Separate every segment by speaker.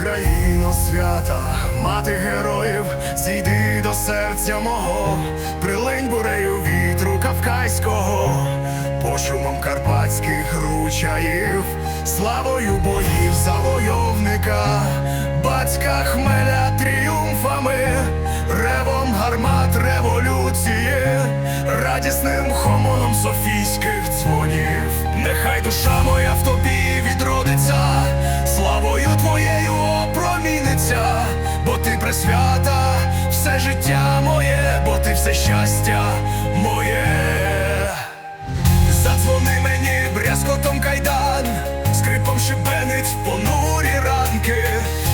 Speaker 1: Україно свята, мати героїв, зійди до серця мого, прилинь бурею вітру кавказького, пошумом карпатських ручаїв, славою боїв завойовника, батька хмеля тріумфами, ревом гармат революції, радісним хомоном софійських дзвонів. Нехай душа моя в тобі відродиться, опроміниться, бо ти пресвята, все життя моє, бо ти все щастя моє. Задзвони мені брязкотом кайдан, скрипом шибенить в понурі ранки,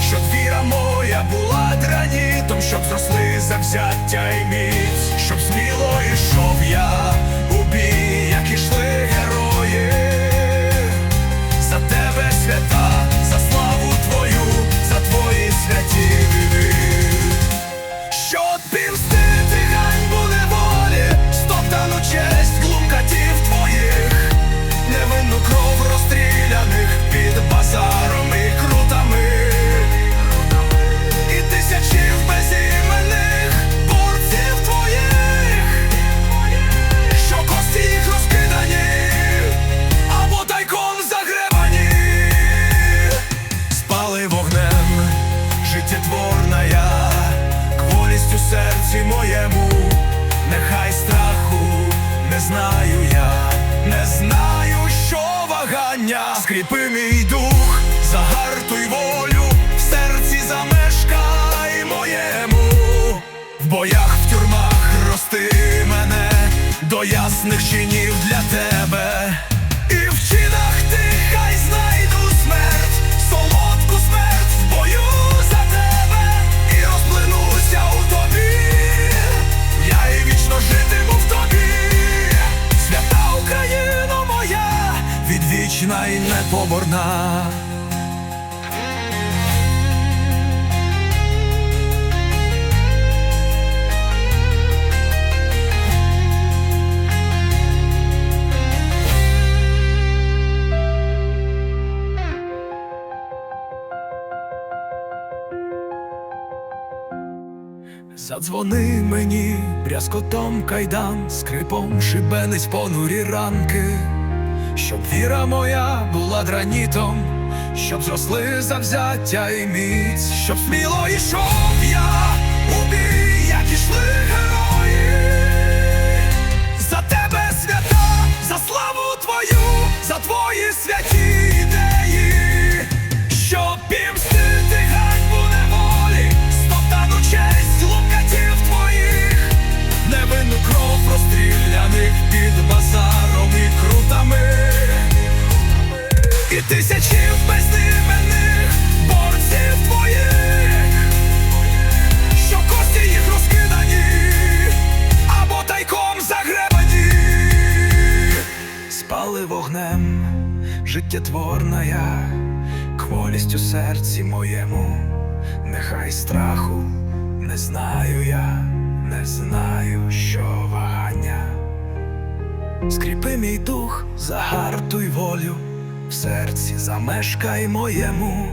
Speaker 1: щоб віра моя була дранітом, щоб зросли завзяття і міць, знаю я, не знаю, що вагання, скріпи мій дух, загартуй волю, в серці замешкай моєму, в боях, в тюрмах рости мене. До ясних чинів для тебе. Відвічна і непоборна. Задзвони мені брязкотом кайдан, скрипом шибенець понурі ранки, щоб віра моя була гранітом, щоб зросли завзяття і міць, щоб сміло йшов я у бій, як ішли герої. За тебе свята, за славу твою, за твої святі і тисячів безіменних борців твоїх, що кості їх розкидані, або тайком загребані, спали вогнем, життєтворна я, кволість у серці моєму, нехай страху не знаю я, не знаю, що вагання. Скріпи мій дух, загартуй волю, в серці замешкай моєму.